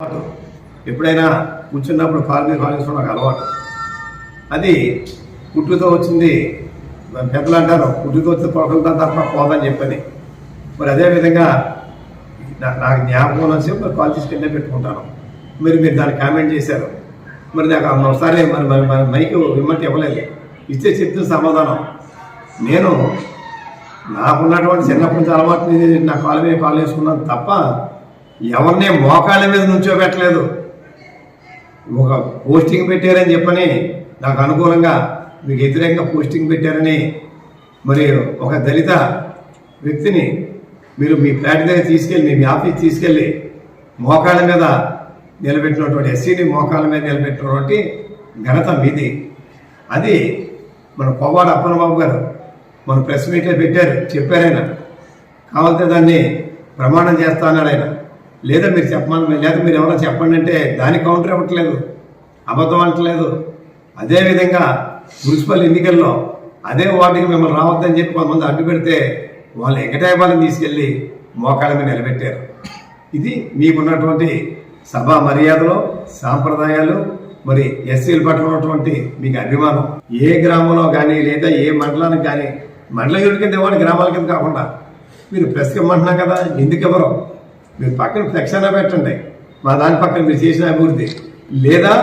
అలవాటు. ఎప్పుడైనా కూర్చున్నప్పుడు కాలు మీద కాలు నాకు అలవాటు. అది పుట్టుతో వచ్చింది. పెద్దలు అంటారు పుట్టుతో వచ్చిన పొడకలతో తప్ప పోదని చెప్పని. మరి అదేవిధంగా నా- నాకు జ్ఞాపకం వచ్చి మరి కాల్ తీసుకెళ్ళే పెట్టుకుంటాను. మరి మీరు దాన్ని కామెంట్ చేశారు. మరి నాకు ఒకసారి మరి మరి మరి మైక్ విమర్శ ఇవ్వలేదు. ఇచ్చే చెప్తున్న సమాధానం. నేను నాకున్నటువంటి చిన్నప్పటి నుంచి అలవాటు నా కాలు మీద కాలు వేసుకున్నాను తప్ప ఎవరిని మోకాళ్ళ మీద నుంచోబెట్టలేదు. ఒక పోస్టింగ్ పెట్టారని చెప్పని నాకు అనుకూలంగా మీకు వ్యతిరేకంగా పోస్టింగ్ పెట్టారని మరి ఒక దళిత వ్యక్తిని మీరు మీ ఫ్లాట్ దగ్గర తీసుకెళ్ళి మీ ఆఫీస్ తీసుకెళ్ళి మోకాళ్ళ మీద నిలబెట్టినటువంటి ఎస్సీని మోకాళ్ళ మీద నిలబెట్టినటువంటి ఘనత మీది. అది మన పొవ్వాడు అప్పనబాబు గారు మన ప్రెస్ మీట్లో పెట్టారు చెప్పారు ఆయన. కావాలంటే దాన్ని ప్రమాణం చేస్తా అన్నాడు ఆయన. లేదా మీరు చెప్పమని లేదా మీరు ఎవరో చెప్పండి అంటే దానికి కౌంటర్ ఇవ్వట్లేదు. అబద్ధం అంటలేదు. అదేవిధంగా మున్సిపల్ ఎన్నికల్లో అదే వార్డుకి మిమ్మల్ని రావద్దని చెప్పి కొంతమంది అడ్డు పెడితే వాళ్ళు ఎగటాయబాలను తీసుకెళ్ళి మోకాళ్ళ మీద నిలబెట్టారు. ఇది మీకున్నటువంటి సభా మర్యాదలు సాంప్రదాయాలు మరి ఎస్సీల పట్ల ఉన్నటువంటి మీకు అభిమానం. ఏ గ్రామంలో కానీ లేదా ఏ మండలానికి కానీ మండల యూనిట్ కింద గ్రామాల కింద కాకుండా. మీరు ప్రెస్కి ఇవ్వమంటున్నా కదా ఎందుకు ఇవ్వరు? మీరు పక్కన ఫ్లెక్స్ పెట్టండి. మా దాని పక్కన మీరు చేసిన అభివృద్ధి. లేదా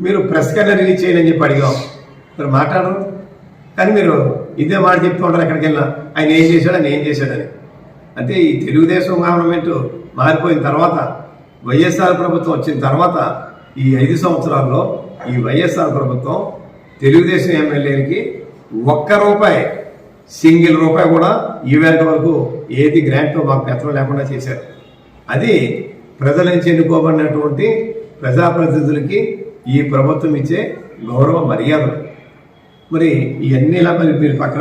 మీరు ప్రెస్ కన్నా రిలీజ్ చేయండి అని చెప్పి అడిగాం. మీరు మాట్లాడరు. కానీ మీరు ఇదే మాట చెప్తూ ఉంటారు ఎక్కడికి వెళ్ళినా ఆయన ఏం చేశాడు ఆయన ఏం చేశాడని అంటే ఈ తెలుగుదేశం గవర్నమెంట్ మారిపోయిన తర్వాత వైఎస్ఆర్ ప్రభుత్వం వచ్చిన తర్వాత ఈ ఐదు సంవత్సరాల్లో ఈ వైఎస్ఆర్ ప్రభుత్వం తెలుగుదేశం ఎమ్మెల్యేలకి ఒక్క రూపాయి సింగిల్ రూపాయి కూడా ఈవెంట్ వరకు ఏది గ్రాంట్ మాకు పెత్తనం లేకుండా చేశారు. అది ప్రజల నుంచి ఎన్నుకోబడినటువంటి ప్రజాప్రతినిధులకి ఈ ప్రభుత్వం ఇచ్చే గౌరవ మర్యాదలు. మరి ఇవన్నీ ఇలా మరి మీరు పక్కన